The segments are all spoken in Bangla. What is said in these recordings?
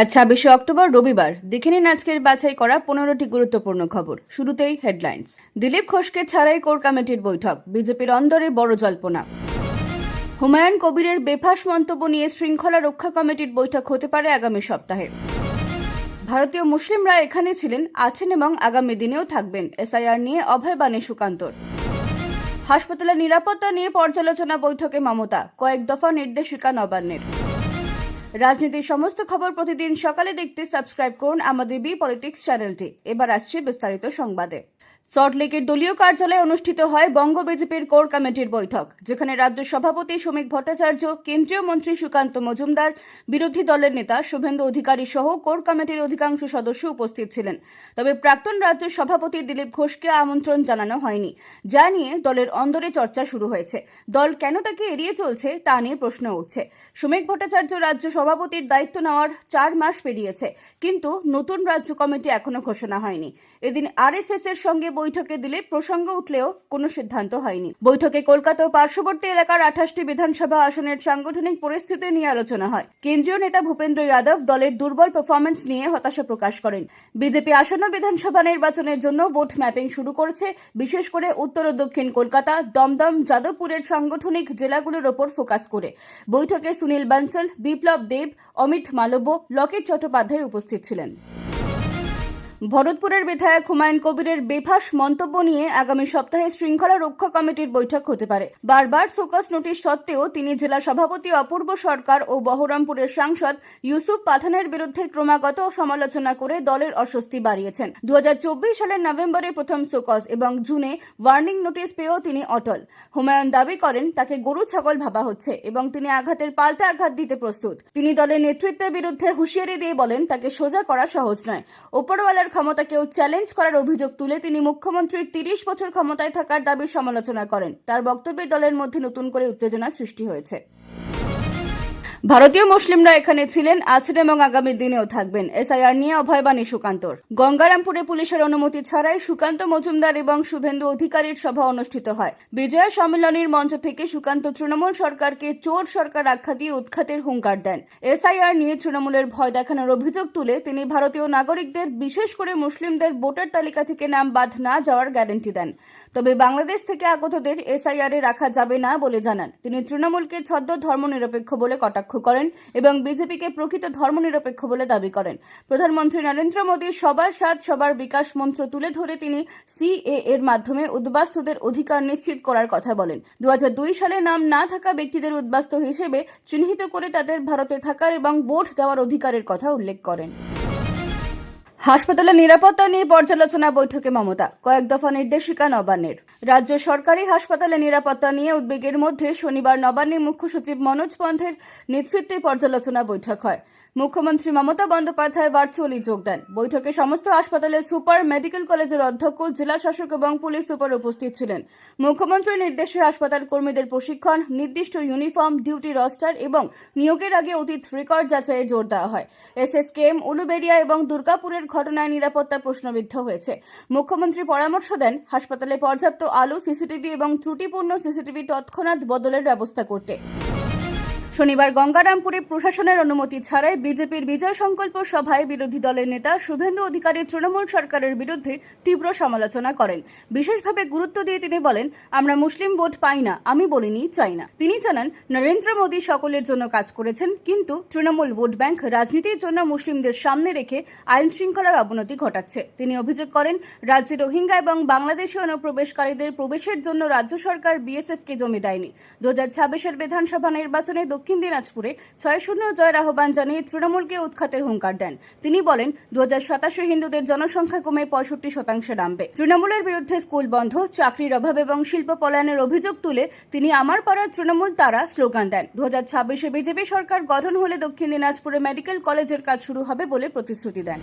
আজ ছাব্বিশে অক্টোবর রবিবার দেখে নিন আজকের বাছাই করা পনেরোটি গুরুত্বপূর্ণ খবর। শুরুতেই হেডলাইন্স দিলীপ ঘোষকে ছাড়াই কোর কমিটির বৈঠক, বিজেপির অন্দরে বড় জল্পনা। হুমায়ুন কবিরের বেফাস মন্তব্য নিয়ে শৃঙ্খলা রক্ষা কমিটির বৈঠক হতে পারে আগামী সপ্তাহে। ভারতীয় মুসলিমরা এখানে ছিলেন, আছেন এবং আগামী দিনেও থাকবেন, এসআইআর নিয়ে অভয় বাণী সুকান্তর। হাসপাতালের নিরাপত্তা নিয়ে পর্যালোচনা বৈঠকে মমতা, কয়েক দফা নির্দেশিকা নবান্নের। রাজনীতির সমস্ত খবর প্রতিদিন সকালে দেখতে সাবস্ক্রাইব করুন আমাদের বি পলিটিক্স চ্যানেলটি। এবার আসছে বিস্তারিত সংবাদে। সল্টলেকের দলীয় কার্যালয়ে অনুষ্ঠিত হয় বঙ্গ বিজেপির কোর কমিটির বৈঠক, যেখানে রাজ্য সভাপতি শ্রমিক ভট্টাচার্য, কেন্দ্রীয় মন্ত্রী সুকান্ত মজুমদার, বিরোধী দলের নেতা শুভেন্দু অধিকারী সহ কোর কমিটির অধিকাংশ সদস্য উপস্থিত ছিলেন। তবে প্রাক্তন রাজ্য সভাপতি দিলীপ ঘোষকে আমন্ত্রণ জানানো হয়নি, যা নিয়ে দলের অন্দরে চর্চা শুরু হয়েছে। দল কেন তাকে এড়িয়ে চলছে তা নিয়ে প্রশ্ন উঠছে। শ্রমিক ভট্টাচার্য রাজ্য সভাপতির দায়িত্ব নেওয়ার চার মাস পেরিয়েছে, কিন্তু নতুন রাজ্য কমিটি এখনও ঘোষণা হয়নি। এদিন আরএসএস এর সঙ্গে বৈঠকে দিলে প্রসঙ্গ উঠলেও কোনো সিদ্ধান্ত হয়নি। বৈঠকে কলকাতা ও পার্শ্ববর্তী এলাকার আঠাশটি বিধানসভা আসনের সাংগঠনিক পরিস্থিতি নিয়ে আলোচনা হয়। কেন্দ্রীয় নেতা ভূপেন্দ্র যাদব দলের দুর্বল পারফরমেন্স নিয়ে হতাশা প্রকাশ করেন। বিজেপি আসন্ন বিধানসভা নির্বাচনের জন্য ভোট ম্যাপিং শুরু করেছে, বিশেষ করে উত্তর ও দক্ষিণ কলকাতা, দমদম, যাদবপুরের সাংগঠনিক জেলাগুলোর ওপর ফোকাস করে। বৈঠকে সুনীল বানসল, বিপ্লব দেব, অমিত মালব্য, লকেট চট্টোপাধ্যায় উপস্থিত ছিলেন। ভরতপুরের বিধায়ক হুমায়ুন কবিরের বেফাস মন্তব্য নিয়ে আগামী সপ্তাহে শৃঙ্খলা রক্ষা কমিটির বৈঠক হতে পারে। বারবার ফোকাস নোটিশ সত্ত্বেও তিনি জেলা সভাপতি অপূর্ব সরকার ও বহরমপুরের সাংসদ ইউসুফ পাঠানের বিরুদ্ধে ক্রমাগত সমালোচনা করে দলের অস্বস্তি বাড়িয়েছেন। দু সালের নভেম্বরে প্রথম সোকস এবং জুনে ওয়ার্নিং নোটিশ পেয়েও তিনি অটল। হুমায়ুন দাবি করেন, তাকে গরু ছাগল ভাবা হচ্ছে এবং তিনি আঘাতের পাল্টা আঘাত দিতে প্রস্তুত। তিনি দলের নেতৃত্বের বিরুদ্ধে হুঁশিয়ারি দিয়ে বলেন, তাকে সোজা করা সহজ নয়। ওপরওয়ালার ক্ষমতাকেও চ্যালেঞ্জ করার অভিযোগ তুলে তিনি মুখ্যমন্ত্রীর তিরিশ বছর ক্ষমতায় থাকার দাবির সমালোচনা করেন। তার বক্তব্যে দলের মধ্যে নতুন করে উত্তেজনা সৃষ্টি হয়েছে। ভারতীয় মুসলিমরা এখানে ছিলেন আছেন এবং আগামী দিনেও থাকবেন। এসআইআর নিয়ে অভয়বাণী সুকান্তর। গঙ্গারামপুরে পুলিশের অনুমতি ছাড়াই সুকান্ত মজুমদার এবং শুভেন্দু অধিকারীর সভা অনুষ্ঠিত হয়। বিজয়া সম্মেলনের মঞ্চ থেকে সুকান্ত তৃণমূল সরকারকে চোর সরকার আখ্যা দিয়ে উৎখাতের হুঙ্কার দেন। এসআইআর নিয়ে তৃণমূলের ভয় দেখানোর অভিযোগ তুলে তিনি ভারতীয় নাগরিকদের, বিশেষ করে মুসলিমদের ভোটার তালিকা থেকে নাম বাদ না যাওয়ার গ্যারান্টি দেন। তবে বাংলাদেশ থেকে আগতদের এসআইআর এ রাখা যাবে না বলে জানান। তিনি তৃণমূলকে ছদ্ম ধর্মনিরপেক্ষা বলে কটাক্ষ করেন এবং বিজেপিকে প্রকৃত ধর্মনিরপেক্ষ বলে দাবি করেন। প্রধানমন্ত্রী নরেন্দ্র মোদী সবার সাথ সবার বিকাশ মন্ত্র তুলে ধরে তিনি সিএ এর মাধ্যমে উদ্বাস্তুদের অধিকার নিশ্চিত করার কথা বলেন। দু হাজার দুই সালে নাম না থাকা ব্যক্তিদের উদ্বাস্তু হিসেবে চিহ্নিত করে তাদের ভারতে থাকার এবং ভোট দেওয়ার অধিকারের কথা উল্লেখ করেন। হাসপাতালের নিরাপত্তা নিয়ে পর্যালোচনা বৈঠকে মমতা। কয়েক দফা নির্দেশিকা নবান্নের। রাজ্য সরকারি হাসপাতালে নিরাপত্তা নিয়ে উদ্বেগের মধ্যে শনিবার নবান্নের মুখ্য সচিব মনোজ পন্থের নেতৃত্বে পর্যালোচনা বৈঠক হয়। মুখ্যমন্ত্রী মমতা বন্দ্যোপাধ্যায় ভার্চুয়ালি যোগ দেন। বৈঠকে সমস্ত হাসপাতালের সুপার মেডিকেল কলেজের অধ্যক্ষ, জেলা শাসক এবং পুলিশ সুপার উপস্থিত ছিলেন। মুখ্যমন্ত্রীর নির্দেশে হাসপাতাল কর্মীদের প্রশিক্ষণ, নির্দিষ্ট ইউনিফর্ম, ডিউটি রস্টার এবং নিয়োগের আগে অতীত রেকর্ড যাচাইয়ে জোর দেওয়া হয়। এসএসকেএম, উলুবেড়িয়া এবং দুর্গাপুরের ঘটনায় নিরাপত্তা প্রশ্নবিদ্ধ হয়েছে। মুখ্যমন্ত্রী পরামর্শ দেন, হাসপাতালে পর্যাপ্ত আলো, সিসিটিভি এবং ত্রুটিপূর্ণ সিসিটিভি তৎক্ষণাৎ বদলের ব্যবস্থা করতে। শনিবার গঙ্গারামপুরে প্রশাসনের অনুমতি ছাড়াই বিজেপির বিজয় সংকল্প সভায় বিরোধী দলের নেতা শুভেন্দু অধিকারী তৃণমূল সরকারের বিরুদ্ধে তীব্র সমালোচনা করেন। বিশেষভাবে গুরুত্ব দিয়ে তিনি বলেন, আমরা মুসলিম ভোট পাই না, আমি বলিনি চাই না। তিনি জানান, নরেন্দ্র মোদী সকলের জন্য কাজ করেছেন, কিন্তু তৃণমূল ভোট ব্যাংক রাজনীতির জন্য মুসলিমদের সামনে রেখে আইন শৃঙ্খলার অবনতি ঘটাচ্ছে। তিনি অভিযোগ করেন, রাজ্যে রোহিঙ্গা এবং বাংলাদেশি অনুপ্রবেশকারীদের প্রবেশের জন্য রাজ্য সরকার বিএসএফকে জমি দেয়নি। দু হাজার ছাব্বিশের বিধানসভা নির্বাচনে দক্ষিণ দিনাজপুরে ছয় শূন্য জয়ের আহ্বান জানিয়ে তৃণমূলকে উৎখাতের হুঙ্কার দেন। তিনি বলেন দু হিন্দুদের জনসংখ্যা কমে পঁয়ষট্টি শতাংশে নামবে। তৃণমূলের বিরুদ্ধে স্কুল বন্ধ, চাকরির অভাব এবং শিল্প পলায়নের অভিযোগ তুলে তিনি আমার পাড়ার তৃণমূল তারা স্লোগান দেন। দু হাজার ছাব্বিশে বিজেপি সরকার গঠন হলে দক্ষিণ দিনাজপুরে মেডিকেল কলেজের কাজ শুরু হবে বলে প্রতিশ্রুতি দেন।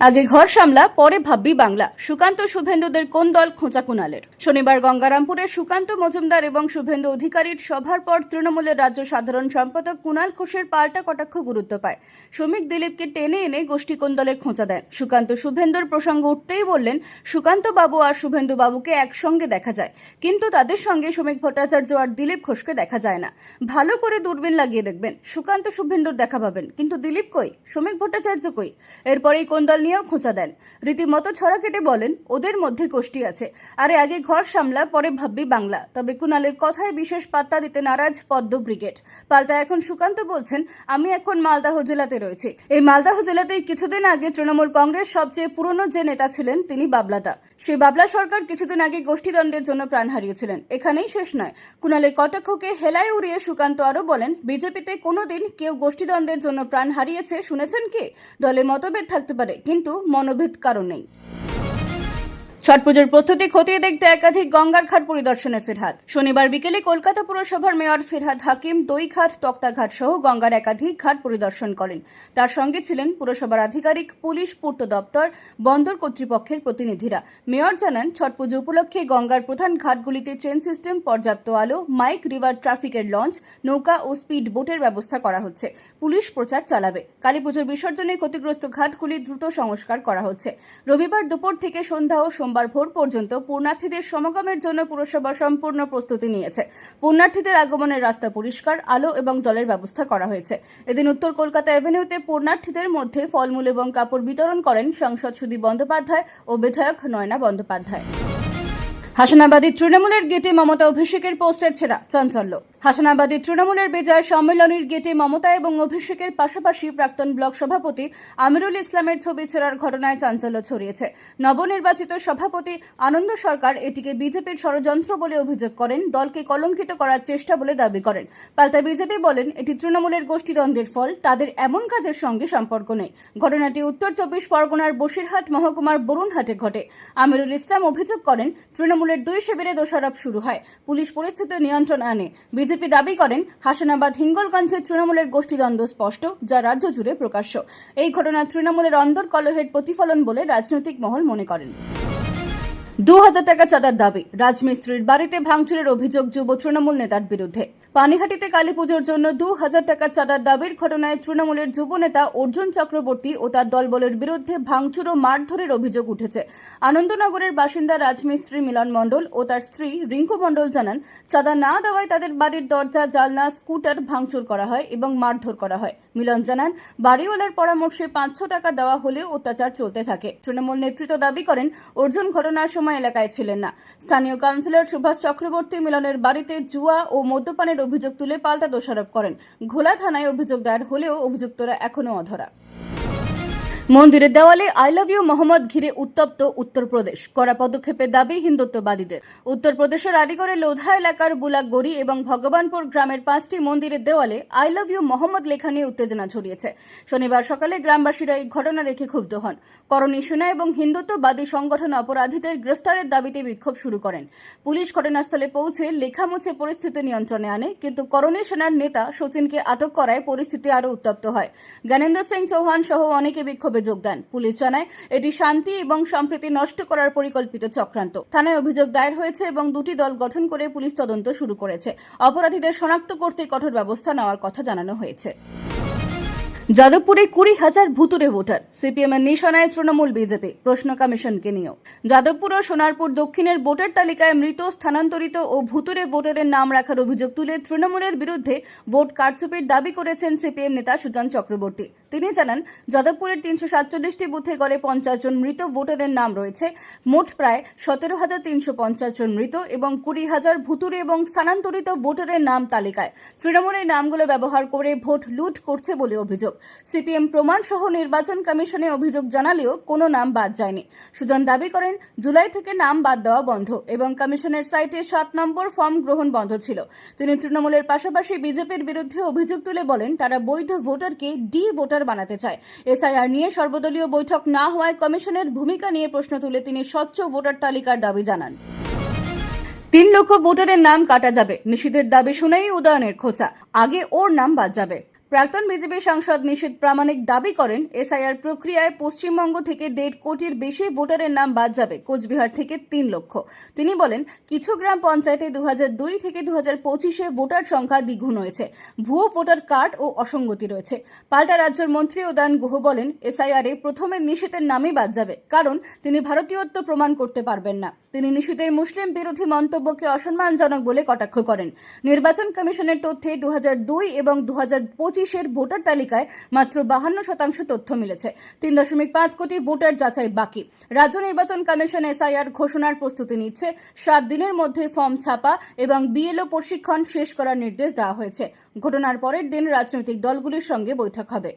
আগে ঘর সামলা, পরে ভাববি বাংলা। সুকান্ত শুভেন্দুদের কোন দল খোঁচা কুনালের শনিবার গঙ্গারামপুরে সুকান্ত মজুমদার এবং শুভেন্দু অধিকারীর সভার পর তৃণমূলের রাজ্য সাধারণ সম্পাদক কুণাল ঘোষের পাল্টা কটাক্ষ গুরুত্ব পায়। শ্রমিক দিলীপকে টেনে এনে গোষ্ঠী কোন দলের খোঁচা দেন সুকান্ত শুভেন্দুর প্রসঙ্গ উঠতেই বললেন সুকান্ত বাবু আর শুভেন্দু বাবুকে একসঙ্গে দেখা যায়। কিন্তু তাদের সঙ্গে শ্রমিক ভট্টাচার্য আর দিলীপ ঘোষকে দেখা যায় না। ভালো করে দূরবীন লাগিয়ে দেখবেন, সুকান্ত শুভেন্দুর দেখা পাবেন। কিন্তু দিলীপ কই? শ্রমিক ভট্টাচার্য কই? এরপরেই কোন দল নিয়েও খোঁচা দেন। রীতিমতো ছড়া কেটে বলেন, ওদের মধ্যে গোষ্ঠী আছে। আরে আগে ঘর সামলা, পরে ভাববি বাংলা। তবে কুণালের কথায় বিশেষ পাত্তা দিতে নারাজ পদ্ম ব্রিগেড। পাল্টা এখন সুকান্ত বলছেন, আমি এখন মালদাহ জেলাতে রয়েছি। এই মালদাহ জেলাতেই কিছুদিন আগে তৃণমূল কংগ্রেস সবচেয়ে পুরনো যে নেতা ছিলেন, তিনি বাবলাদা। সেই বাবলা সরকার কিছুদিন আগে গোষ্ঠীদ্বন্দ্বের জন্য প্রাণ হারিয়েছিলেন। এখানেই শেষ নয়। কুণালের কটাক্ষকে হেলায় উড়িয়ে সুকান্ত আরও বলেন, বিজেপিতে কোনোদিন কেউ গোষ্ঠীদ্বন্দ্বের জন্য প্রাণ হারিয়েছে, শুনেছেন কি? দলে মতভেদ থাকতে পারে। কিন্তু মনোভেদ কারণ নেই। ছট পুজোর প্রস্তুতি খতিয়ে দেখতে একাধিক গঙ্গার ঘাট পরিদর্শনে ফিরহাদ। শনিবার বিকেলে কলকাতা পুরসভার মেয়র ফিরহাদ হাকিম দইঘাট, তক্তাঘাট সহ গঙ্গার একাধিক ঘাট পরিদর্শন করেন। তার সঙ্গে ছিলেন পুরসভার আধিকারিক, পুলিশ, পূর্ত দপ্তর, বন্দর কর্তৃপক্ষের প্রতিনিধিরা। মেয়র জানান, ছট পুজো উপলক্ষে গঙ্গার প্রধান ঘাটগুলিতে ট্রেন সিস্টেম, পর্যাপ্ত আলো, মাইক, রিভার ট্রাফিকের লঞ্চ, নৌকা ও স্পিড বোটের ব্যবস্থা করা হচ্ছে। পুলিশ প্রচার চালাবে। কালী পুজোর বিসর্জনে ক্ষতিগ্রস্ত ঘাটগুলি দ্রুত সংস্কার করা হচ্ছে। রবিবার দুপুর থেকে সন্ধ্যা ও সোমবার ভোর পর্যন্ত পূর্ণার্থীদের সমাগমের জন্য পুরসভা সম্পূর্ণ প্রস্তুতি নিয়েছে। পূর্ণার্থীদের আগমনের রাস্তা পরিষ্কার, আলো এবং জলের ব্যবস্থা করা হয়েছে। এদিন উত্তর কলকাতা অ্যাভিনিউতে পূর্ণার্থীদের মধ্যে ফলমূল এবং কাপড় বিতরণ করেন সাংসদ সুদীপ বন্দ্যোপাধ্যায় ও বিধায়ক নয়না বন্দ্যোপাধ্যায়। হাসানাবাদী তৃণমূলের গেটে মমতা অভিষেকের পোস্টার ছেড়া চাঞ্চল্য। হাসানাবাদী তৃণমূলের বিজয় সম্মেলনের গেটে মমতা এবং অভিষেকের পাশাপাশি প্রাক্তন ব্লক সভাপতি আমিরুল ইসলামের ছবি ছেড়ার ঘটনায় চাঞ্চল্য ছড়িয়েছে। নবনির্বাচিত সভাপতি আনন্দ সরকার এটিকে বিজেপির ষড়যন্ত্র বলে অভিযোগ করেন, দলকে কলঙ্কিত করার চেষ্টা বলে দাবি করেন। পাল্টা বিজেপি বলেন, এটি তৃণমূলের গোষ্ঠীদ্বন্দ্বের ফল, তাদের এমন কাজের সঙ্গে সম্পর্ক নেই। ঘটনাটি উত্তর চব্বিশ পরগনার বসিরহাট মহকুমার বরুণহাটে ঘটে। আমিরুল ইসলাম অভিযোগ করেন তৃণমূলের দুই শিবিরে দোষারোপ শুরু হয়। পুলিশ পরিস্থিতি নিয়ন্ত্রণ আনে। বিজেপি দাবি করেন, হাসানাবাদ হিঙ্গলগঞ্জে তৃণমূলের গোষ্ঠীদ্বন্দ্ব স্পষ্ট, যা রাজ্য জুড়ে প্রকাশ্য। এই ঘটনা তৃণমূলের অন্দর কলহের প্রতিফলন বলে রাজনৈতিক মহল মনে করেন। দু হাজার টাকা চাঁদার দাবি, রাজমিস্ত্রির বাড়িতে ভাঙচুরের অভিযোগ যুব তৃণমূল নেতার বিরুদ্ধে। পানিহাটিতে কালী পুজোর জন্য দু হাজার টাকা চাঁদার দাবির ঘটনায় তৃণমূলের যুব নেতা অর্জুন চক্রবর্তী ও তার দলবলের বিরুদ্ধে ভাঙচুর ও মারধরের অভিযোগ উঠেছে। আনন্দনগরের বাসিন্দা রাজমিস্ত্রি মিলন মণ্ডল ও তার স্ত্রী রিঙ্কু মণ্ডল জানান, চাঁদা না দেওয়ায় তাদের বাড়ির দরজা জালনা স্কুটার ভাঙচুর করা হয় এবং মারধর করা হয়। মিলন জানান, বাড়িওয়ালার পরামর্শে পাঁচশো টাকা দেওয়া হলেও অত্যাচার চলতে থাকে। তৃণমূল নেতৃত্ব দাবি করেন, অর্জুন ঘটনার সময় এলাকায় ছিলেন না। স্থানীয় কাউন্সিলর সুভাষ চক্রবর্তী মিলনের বাড়িতে জুয়া ও মদ্যপানের অভিযোগ তুলে পাল্টা দোষারোপ করেন। ঘোলা থানায় অভিযোগ দায়ের হলেও অভিযুক্তরা এখনও অধরা। মন্দিরের দেওয়ালে আই লাভ ইউ মোহাম্মদ ঘিরে উত্তপ্ত উত্তরপ্রদেশ। কড়া পদক্ষেপের দাবি হিন্দুত্ববাদীদের। উত্তরপ্রদেশের আলিগড়ের লোধা এলাকার বুলাকগড়ি এবং ভগবানপুর গ্রামের পাঁচটি মন্দিরের দেওয়ালে আই লাভ ইউ মোহাম্মদ লেখা নিয়ে উত্তেজনা ছড়িয়েছে। শনিবার সকালে গ্রামবাসীরা এই ঘটনা দেখে ক্ষুব্ধ হন। করণী সেনা এবং হিন্দুত্ববাদী সংগঠন অপরাধীদের গ্রেফতারের দাবিতে বিক্ষোভ শুরু করেন। পুলিশ ঘটনাস্থলে পৌঁছে লেখা মুছে পরিস্থিতি নিয়ন্ত্রণে আনে, কিন্তু করণী সেনার নেতা সচিনকে আটক করায় পরিস্থিতি আরও উত্তপ্ত হয়। জ্ঞানেন্দ্র সিং চৌহান সহ অনেকে বিক্ষোভে যোগ দেন। পুলিশ জানায়, এটি শান্তি এবং সম্প্রীতি নষ্ট করার পরিকল্পিত চক্রান্ত। থানায় অভিযোগ দায়ের হয়েছে এবং দুটি দল গঠন করে পুলিশ তদন্ত শুরু করেছে। অপরাধীদের শনাক্ত করতে কঠোর ব্যবস্থা নেওয়ার কথা জানানো হয়েছে। যাদবপুরে কুড়ি হাজার ভুতুরে ভোটার। সিপিএম এর নিশানায় তৃণমূল বিজেপি। প্রশ্ন কমিশনকে নিয়েও। যাদবপুর ও সোনারপুর দক্ষিণের ভোটার তালিকায় মৃত, স্থানান্তরিত ও ভুতুরে ভোটারের নাম রাখার অভিযোগ তুলে তৃণমূলের বিরুদ্ধে ভোট কারচুপির দাবি করেছেন সিপিএম নেতা সুজন চক্রবর্তী। তিনি জানান, যাদবপুরের তিনশো সাতচল্লিশটি বুথে গড়ে পঞ্চাশ জন মৃত, ভোটারের নাম রয়েছে। মোট প্রায় সতেরো হাজার তিনশো পঞ্চাশ জন মৃত এবং কুড়ি হাজার ভুতুরে এবং স্থানান্তরিত ভোটারের নাম তালিকায়। তৃণমূল এই নামগুলো ব্যবহার করে ভোট লুট করছে বলে অভিযোগ। সিপিএম প্রমাণ সহ নির্বাচন কমিশনে অভিযোগ জানালেও কোনো নাম বাদ যায়নি। সুজন দাবি করেন, জুলাই থেকে নাম বাদ দেওয়া বন্ধ এবং কমিশনের সাইটে সাত নম্বর ফর্ম গ্রহণ বন্ধ ছিল। তিনি তৃণমূলের পাশাপাশি বিজেপির বিরুদ্ধে অভিযোগ তুলে বলেন, তারা বৈধ ভোটারকে ডি ভোটার বানাতে চায়। এসআইআর নিয়ে সর্বদলীয় বৈঠক না হওয়ায় কমিশনের ভূমিকা নিয়ে প্রশ্ন তুলে তিনি স্বচ্ছ ভোটার তালিকার দাবি জানান। তিন লক্ষ ভোটারের নাম কাটা যাবে। নিষিদ্ধের দাবি শুনেই উদয়নের খোঁচা। আগে ওর নাম বাদ যাবে। প্রাক্তন বিজেপি সাংসদ নিশীত প্রামাণিক দাবি করেন, এসআইআর প্রক্রিয়ায় পশ্চিমবঙ্গ থেকে দেড় কোটির বেশি ভোটারের নাম বাদ যাবে, কোচবিহার থেকে তিন লক্ষ। তিনি বলেন, কিছু গ্রাম পঞ্চায়েতে দু দুই থেকে দু পঁচিশে ভোটার সংখ্যা দ্বিগুণ হয়েছে, ভুয়ো ভোটার কার্ড ও অসঙ্গতি রয়েছে। পাল্টা রাজ্যের মন্ত্রী উদয়ন গুহ বলেন, এসআইআর এ প্রথমে নিশীতের নামই বাদ যাবে, কারণ তিনি ভারতীয়ত্ব প্রমাণ করতে পারবেন না। তিনি নিশীতের মুসলিম বিরোধী মন্তব্যকে অসম্মানজনক বলে কটাক্ষ করেন। নির্বাচন কমিশনের তথ্যে দু দুই এবং দু পঁচিশের ভোটার তালিকায় মাত্র বাহান্ন শতাংশ তথ্য মিলেছে। তিন দশমিক পাঁচ কোটি ভোটার যাচাই বাকি। রাজ্য নির্বাচন কমিশন এসআইআর ঘোষণার প্রস্তুতি নিচ্ছে। সাত দিনের মধ্যে ফর্ম ছাপা এবং বিএলও প্রশিক্ষণ শেষ করার নির্দেশ দেওয়া হয়েছে। ঘটনার পরের দিন রাজনৈতিক দলগুলির সঙ্গে বৈঠক হবে।